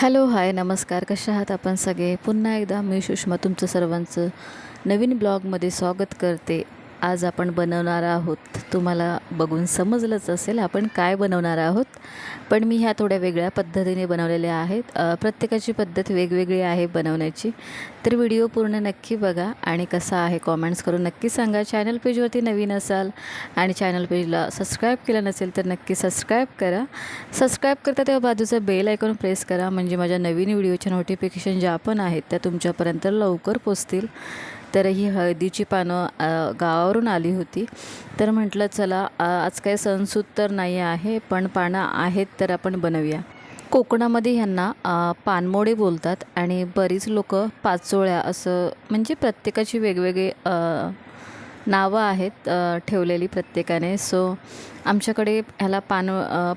Hello hi नमस्कार. कशा आहात आपण सगळे? पुन्हा एकदा मी सुषमा तुमचं सर्वांचं नवीन ब्लॉगमध्ये स्वागत करते. आज आपण बनवणार आहोत. तुम्हाला बघून समजलंच असेल आपण काय बनवणार आहोत. पण मी ह्या थोड्या वेगळ्या पद्धतीने बनवलेल्या आहेत. प्रत्येकाची पद्धत वेगवेगळी आहे बनवण्याची. तर व्हिडिओ पूर्ण नक्की बघा आणि कसा आहे कॉमेंट्स करून नक्की सांगा. चॅनल पेजवरती नवीन असाल आणि चॅनल पेजला सबस्क्राईब केलं नसेल तर नक्की सबस्क्राईब करा. सबस्क्राईब करता तेव्हा बाजूचं बेल आयकॉन प्रेस करा. म्हणजे माझ्या नवीन व्हिडिओच्या नोटिफिकेशन ज्या पण आहेत त्या तुमच्यापर्यंत लवकर पोचतील. तर ही हळदीची पानं गावावरून आली होती. तर म्हटलं चला आज काही सणसूत तर नाही आहे पण पानं आहेत तर आपण बनवूया. कोकणामध्ये ह्यांना पानमोडे बोलतात आणि बरीच लोक पाचोळ्या असं म्हणजे प्रत्येकाची वेगवेगळे नावं आहेत ठेवलेली प्रत्येकाने. सो आमच्याकडे ह्याला पान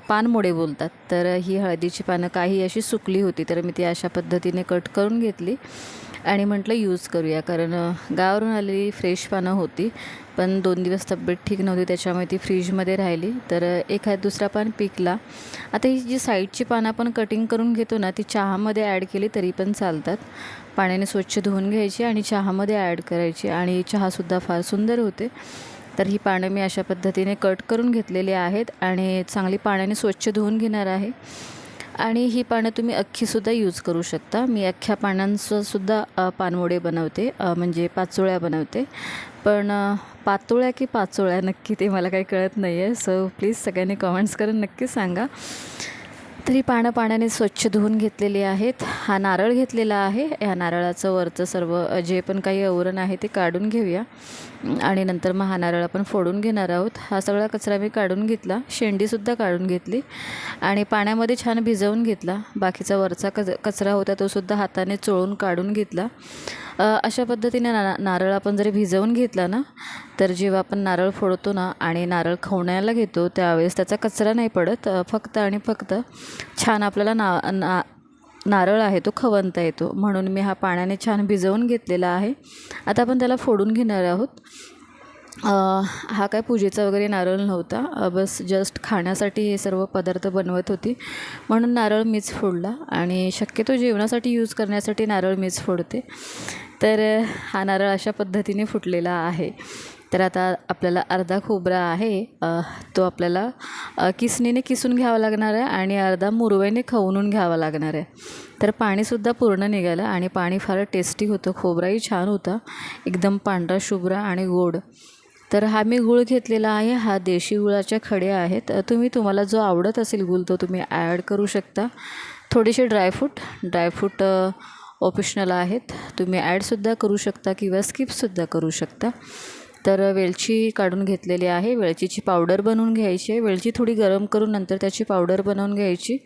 पानमोडे बोलतात. तर ही हळदीची पानं काही अशी सुकली होती तर मी ती अशा पद्धतीने कट करून घेतली. आणि म्हटलं यूज करूया कारण गावावरून आलेली फ्रेश पानं होती. पण दोन दिवस तब्येत ठीक नव्हती त्याच्यामुळे ती फ्रीजमध्ये राहिली. तर अ, एखाद दुसरा पान पिकला. आता ही जी साईडची पानं आपण कटिंग करून घेतो ना ती चहामध्ये ॲड केली तरी पण चालतात. पाण्याने स्वच्छ धुवून घ्यायची आणि चहामध्ये ॲड करायची आणि चहासुद्धा फार सुंदर होते. तर ही पानं मी अशा पद्धतीने कट करून घेतलेली आहेत आणि चांगली पाण्याने स्वच्छ धुवून घेणार आहे. आणि ही पानं तुम्ही अख्खीसुद्धा यूज करू शकता. मी अख्ख्या पानांचंसुद्धा पानवडे बनवते म्हणजे पाचोळ्या बनवते. पण पातोळ्या की पाचोळ्या नक्की ते मला काही कळत नाही आहे सो प्लीज सगळ्यांनी कमेंट्स करून नक्की सांगा. तर ही पानं पाण्याने स्वच्छ धुवून घेतलेली आहेत. हा नारळ घेतलेला आहे. या नारळाचं वरचं सर्व जे पण काही आवरण आहे ते काढून घेऊया. आणि नंतर मग हा नारळ आपण फोडून घेणार आहोत. हा सगळा कचरा मी काढून घेतला. शेंडीसुद्धा काढून घेतली. आणि पाण्यामध्ये छान भिजवून घेतला. बाकीचा वरचा कच कचरा होता तोसुद्धा हाताने चोळून काढून घेतला. अशा पद्धतीने ना नारळ आपण जरी भिजवून घेतला ना तर जेव्हा आपण नारळ फोडतो ना आणि नारळ खवण्याला घेतो त्यावेळेस त्याचा कचरा नाही पडत. फक्त आणि फक्त छान आपल्याला ना ना नारळ आहे तो खवंता येतो. म्हणून मी हा पाण्याने छान भिजवून घेतलेला आहे. आता आपण त्याला फोडून घेणार आहोत. हा काय पूजेचा वगैरे नारळ नव्हता. बस जस्ट खाण्यासाठी हे सर्व पदार्थ बनवत होती. म्हणून नारळ मीच फोडला आणि शक्यतो जेवणासाठी यूज करण्यासाठी नारळ मीच फोडते. तर हा नारळ अशा पद्धतीने फुटलेला आहे. तर आता आपल्याला अर्धा खोबरा आहे. तो आपल्याला किसणीने किसून घ्यावा लागणार आहे आणि अर्धा मुरव्याने खवणून घ्यावा लागणार आहे. तर पाणीसुद्धा पूर्ण निघालं आणि पाणी फार टेस्टी होतं. खोबराही छान होता. एकदम पांढरा शुभ्रा आणि गोड. तर हा मी गूळ घेतलेला आहे. हा देशी गुळाच्या खड्या आहेत. तुम्ही तुम्हाला जो आवडत असेल गूळ तो तुम्ही ॲड करू शकता. थोडेसे ड्रायफ्रूट ड्रायफ्रूट ऑप्शनल आहेत. तुम्ही ॲडसुद्धा करू शकता किंवा स्किपसुद्धा करू शकता. तर वेलची काढून घेतलेली आहे. वेलचीची पावडर बनवून घ्यायची आहे. वेलची थोडी गरम करून नंतर त्याची पावडर बनवून घ्यायची.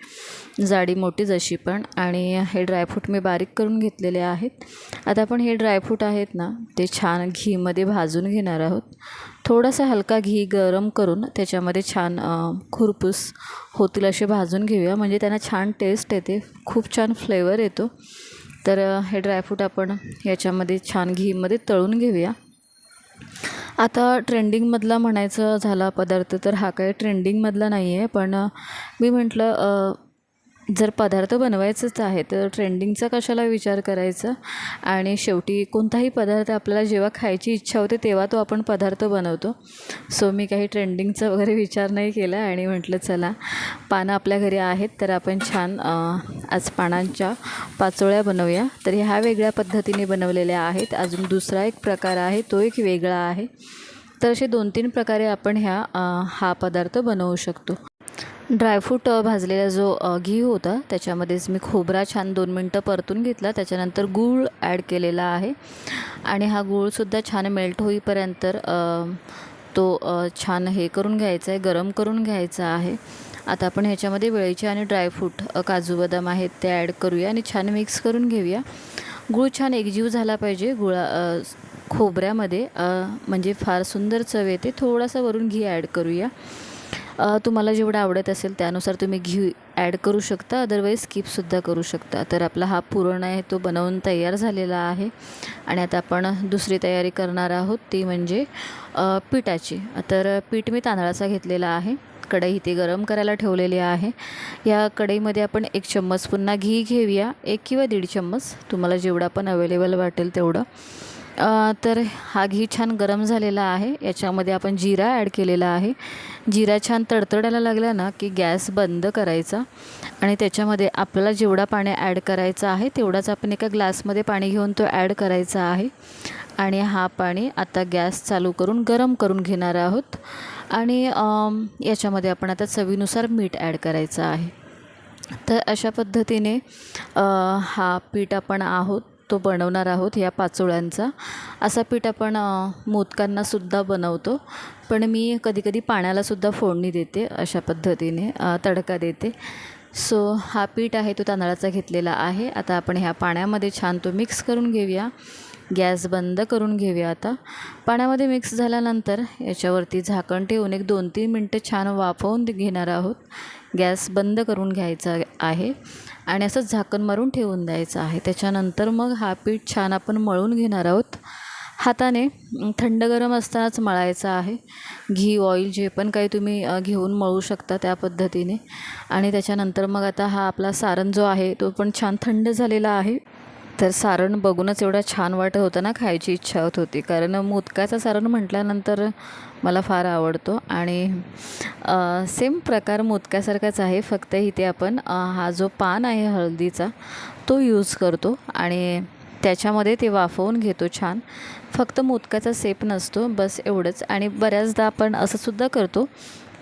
जाडी मोठी जशी पण. आणि हे ड्रायफ्रूट मी बारीक करून घेतलेले आहेत. आता आपण हे ड्रायफ्रूट आहेत ना ते छान घीमध्ये भाजून घेणार आहोत. थोडासा हलका घी गरम करून त्याच्यामध्ये छान खुरपूस होतील असे भाजून घेऊया. म्हणजे त्यांना छान टेस्ट येते. खूप छान फ्लेवर येतो. तर हे ड्रायफ्रूट आपण याच्यामध्ये छान घीमध्ये तळून घेऊया. आता ट्रेंडिंगमधला म्हणायचं झाला पदार्थ तर हा काही ट्रेंडिंगमधला नाही आहे पण मी म्हटलं जर पदार्थ बनवायचंच आहे तर ट्रेंडिंगचा कशाला विचार करायचा? आणि शेवटी कोणताही पदार्थ आपल्याला जेव्हा खायची इच्छा होते तेव्हा तो आपण पदार्थ बनवतो. सो मी काही ट्रेंडिंगचा वगैरे विचार नाही केला आणि म्हटलं चला पानं आपल्या घरी आहेत तर आपण छान आज पानांच्या पाचोळ्या बनवूया. तर ह्या वेगळ्या पद्धतीने बनवलेल्या आहेत. अजून दुसरा एक प्रकार आहे तो एक वेगळा आहे. तर असे दोन तीन प्रकारे आपण ह्या हा पदार्थ बनवू शकतो. ड्रायफ्रूट भाजलेला जो घी होता त्याच्यामध्येच मी खोबरा छान दोन मिनटं परतून घेतला. त्याच्यानंतर गूळ ॲड केलेला आहे. आणि हा गूळसुद्धा छान मेल्ट होईपर्यंत तो छान हे करून घ्यायचा आहे गरम करून घ्यायचा आहे. आता आपण ह्याच्यामध्ये वेळेचे आणि ड्रायफ्रूट काजू बदाम आहेत ते ॲड करूया आणि छान मिक्स करून घेऊया. गूळ छान एकजीव झाला पाहिजे. गुळा खोबऱ्यामध्ये म्हणजे फार सुंदर चव येते. थोडासा वरून घी ॲड करूया. तुम्हाला जेवढं आवडत असेल त्यानुसार तुम्ही घी ॲड करू शकता. अदरवाईज स्किपसुद्धा करू शकता. तर आपला हा पुरण आहे तो बनवून तयार झालेला आहे. आणि आता आपण दुसरी तयारी करणार आहोत ती म्हणजे पिठाची. तर पीठ मी तांदळाचा घेतलेला आहे. कढई ती गरम करायला ठेवलेली आहे. या कढईमध्ये आपण एक चम्मच पुन्हा घी घेऊया. एक किंवा दीड चम्मच. तुम्हाला जेवढा पण अवेलेबल वाटेल तेवढं. तर हा घी छान गरम झालेला आहे. याच्यामध्ये आपण जिरा ॲड केलेला आहे. जिरा छान तडतडायला लागला ना की गॅस बंद करायचा. आणि त्याच्यामध्ये आपल्याला जेवढा पाणी ॲड करायचा आहे तेवढाच आपण एका ग्लासमध्ये पाणी घेऊन तो ॲड करायचा आहे. आणि हा पाणी आता गॅस चालू करून गरम करून घेणार आहोत. आणि याच्यामध्ये आपण आता चवीनुसार मीठ ॲड करायचं आहे. तर अशा पद्धतीने हा पीठ आपण आहोत. तो बनवणार आहोत या पाचोळ्यांचा. असा पीठ आपण मोदकांनासुद्धा बनवतो. पण मी कधीकधी पाण्यालासुद्धा फोडणी देते अशा पद्धतीने तडका देते. सो हा पीठ आहे तो तांदळाचा घेतलेला आहे. आता आपण ह्या पाण्यामध्ये छान तो मिक्स करून घेऊया. गॅस बंद करून घेऊया आता. पाण्यामध्ये मिक्स झाल्यानंतर याच्यावरती झाकण ठेवून एक दोन तीन मिनटं छान वाफवून घेणार आहोत. गॅस बंद करून घ्यायचा आहे आणि असंच झाकण मारून ठेवून द्यायचं आहे. त्याच्यानंतर मग हा पीठ छान आपण मळून घेणार आहोत. हाताने थंड गरम असतानाच मळायचं आहे. घी ऑइल जे पण काही तुम्ही घेऊन मळू शकता त्या पद्धतीने. आणि त्याच्यानंतर मग आता हा आपला सारण जो आहे तो पण छान थंड झालेला आहे. तर सारण बघूनच एवढा छान वाटत होतं ना खायची इच्छा होत होती. कारण मोदकाचं सारण म्हटल्यानंतर मला फार आवडतो. आणि सेम प्रकार मोदकासारखाच आहे. फक्त इथे आपण हा जो पान आहे हळदीचा तो यूज करतो. आणि त्याच्यामध्ये ते वाफवून घेतो छान. फक्त मोदकाचा सेप नसतो बस एवढंच. आणि बऱ्याचदा आपण असं सुद्धा करतो.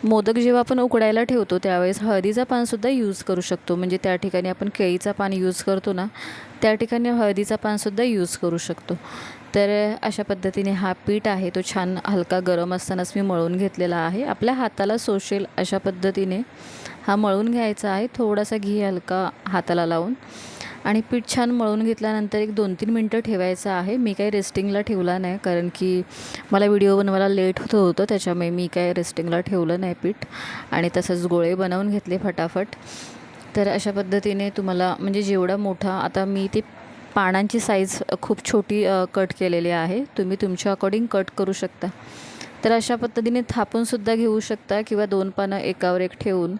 मोदक जेव्हा आपण उकडायला ठेवतो त्यावेळेस हळदीचा पानसुद्धा यूज करू शकतो. म्हणजे त्या ठिकाणी आपण केळीचा पान यूज करतो ना त्या ठिकाणी हळदीचा पानसुद्धा यूज करू शकतो. तर अशा पद्धतीने हा पीठ आहे तो छान हलका गरम असतानाच मी मळून घेतलेला आहे. आपल्या हाताला सोशेल अशा पद्धतीने हा मळून घ्यायचा आहे. थोडासा घी हलका हाताला लावून. आणि पीठ छान मळून घेतल्यानंतर एक दोन तीन मिनटं ठेवायचं आहे. मी काही रेस्टिंगला ठेवला नाही कारण की मला व्हिडिओ बनवायला लेट होत होतं त्याच्यामुळे मी काय रेस्टिंगला ठेवलं नाही पीठ. आणि तसंच गोळे बनवून घेतले फटाफट. तर अशा पद्धतीने तुम्हाला म्हणजे जेवढा मोठा आता मी ते पानांची साईज खूप छोटी कट केलेली आहे. तुम्ही तुमच्या अकॉर्डिंग कट करू शकता. तर अशा पद्धतीने थापूनसुद्धा घेऊ शकता किंवा दोन पानं एकावर एक ठेवून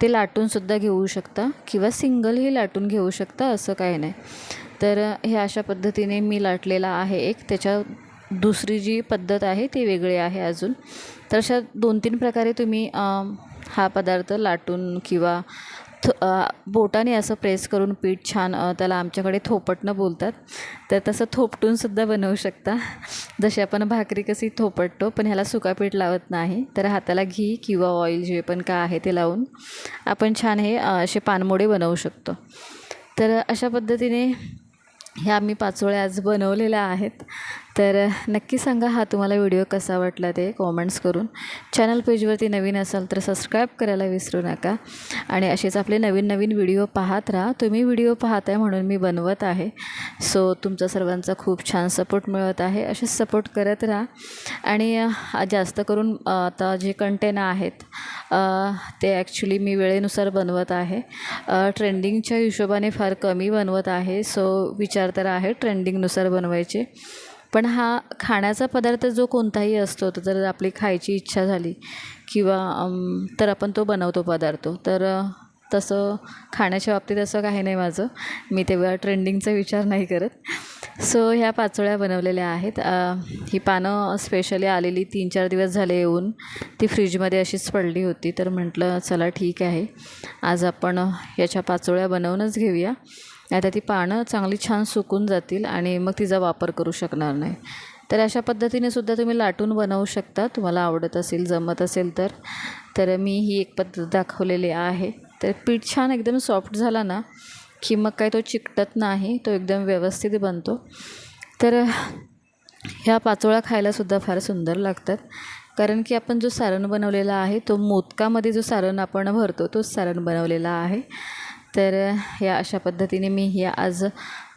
ते लाटूनसुद्धा घेऊ शकता किंवा सिंगलही लाटून घेऊ शकता असं काही नाही. तर हे अशा पद्धतीने मी लाटलेला आहे एक. त्याच्या दुसरी जी पद्धत आहे ती वेगळी आहे अजून. तर अशा दोन तीन प्रकारे तुम्ही हा पदार्थ लाटून किंवा थ बोटाने असं प्रेस करून पीठ छान त्याला आमच्याकडे थोपटणं बोलतात. तर तसं थोपटूनसुद्धा बनवू शकता. जशी आपण भाकरी कशी थोपटतो पण ह्याला सुका पीठ लावत नाही तर हाताला घी किंवा ऑइल जे पण काय आहे ते लावून आपण छान हे असे पानमोडे बनवू शकतो. तर अशा पद्धतीने ह्या मी पाचोळ्या आज बनवलेल्या आहेत. तर नक्की सांगा हा तुम्हाला व्हिडिओ कसा वाटला ते कॉमेंट्स करून. चॅनल पेजवरती नवीन असाल तर सबस्क्राईब करायला विसरू नका. आणि असेच आपले नवीन नवीन व्हिडिओ पाहत राहा. तुम्ही व्हिडिओ पाहताय म्हणून मी बनवत आहे. सो तुमचा सर्वांचा खूप छान सपोर्ट मिळत आहे. असेच सपोर्ट करत राहा. आणि जास्त करून आता जे कंटेन आहेत ते ॲक्च्युली मी वेळेनुसार बनवत आहे. ट्रेंडिंगच्या हिशोबाने फार कमी बनवत आहे. सो विचार तर आहे ट्रेंडिंगनुसार बनवायचे. पण हा खाण्याचा पदार्थ जो कोणताही असतो तर जर आपली खायची इच्छा झाली किंवा तर आपण तो बनवतो पदार्थ. तर तसं खाण्याच्या बाबतीत असं काही नाही माझं. मी तेव्हा ट्रेंडिंगचा विचार नाही करत. सो ह्या पाचोळ्या बनवलेल्या आहेत. ही पानं स्पेशली आलेली तीन चार दिवस झाले येऊन ती फ्रीजमध्ये अशीच पडली होती. तर म्हटलं चला ठीक आहे. आज आपण याच्या पाचोळ्या बनवूनच घेऊया. आता ती पानं चांगली छान सुकून जातील आणि मग तिचा वापर करू शकणार नाही. तर अशा पद्धतीने सुद्धा तुम्ही लाटून बनवू शकता. तुम्हाला आवडत असेल जमत असेल तर. तर मी ही एक पद्धत दाखवलेली आहे. तर पीठ छान एकदम सॉफ्ट झाला ना की मग काय तो चिकटत नाही तो एकदम व्यवस्थित बनतो. तर ह्या पाचोळ्या खायलासुद्धा फार सुंदर लागतात. कारण की आपण जो सारण बनवलेला आहे तो मोदकामध्ये जो सारण आपण भरतो तोच सारण बनवलेला आहे. तर या अशा पद्धतीने मी ह्या आज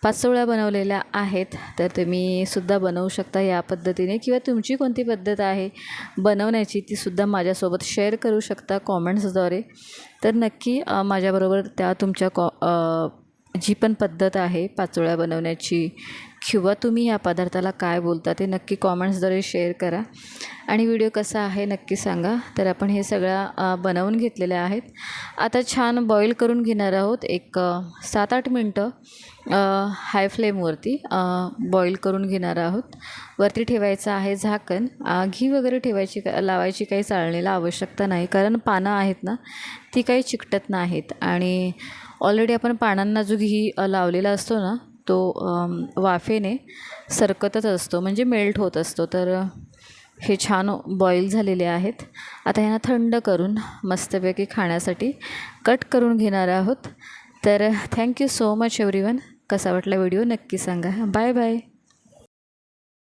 पाचोळ्या बनवलेल्या आहेत. तर तुम्ही सुद्धा बनवू शकता या पद्धतीने किंवा तुमची कोणती पद्धत आहे बनवण्याची तीसुद्धा माझ्यासोबत शेअर करू शकता कॉमेंट्सद्वारे. तर नक्की माझ्याबरोबर त्या तुमच्या कॉ जी पण पद्धत आहे पाचोळ्या बनवण्याची किंवा तुम्ही या पदार्थाला काय बोलता ते नक्की कॉमेंट्सद्वारे शेअर करा. आणि व्हिडिओ कसा आहे नक्की सांगा. तर आपण हे सगळ्या बनवून घेतलेल्या आहेत. आता छान बॉईल करून घेणार आहोत. एक सात आठ मिनटं हाय फ्लेमवरती बॉईल करून घेणार आहोत. वरती ठेवायचं आहे झाकण. घी वगैरे ठेवायची का- लावायची काही चाळणीला आवश्यकता नाही. कारण पानं आहेत ना ती काही चिकटत नाहीत. आणि ऑलरेडी आपण पानांना जो घी लावलेला असतो ना तो वाफेने सरकतच असतो. म्हणजे मेल्ट होत असतो. तर हे छान बॉईल झालेले आहेत. आता ह्यांना थंड करून मस्तपैकी खाण्यासाठी कट करून घेणार आहोत. तर थँक्यू सो मच एवरीवन कसा वाटला व्हिडिओ नक्की सांगा. Bye bye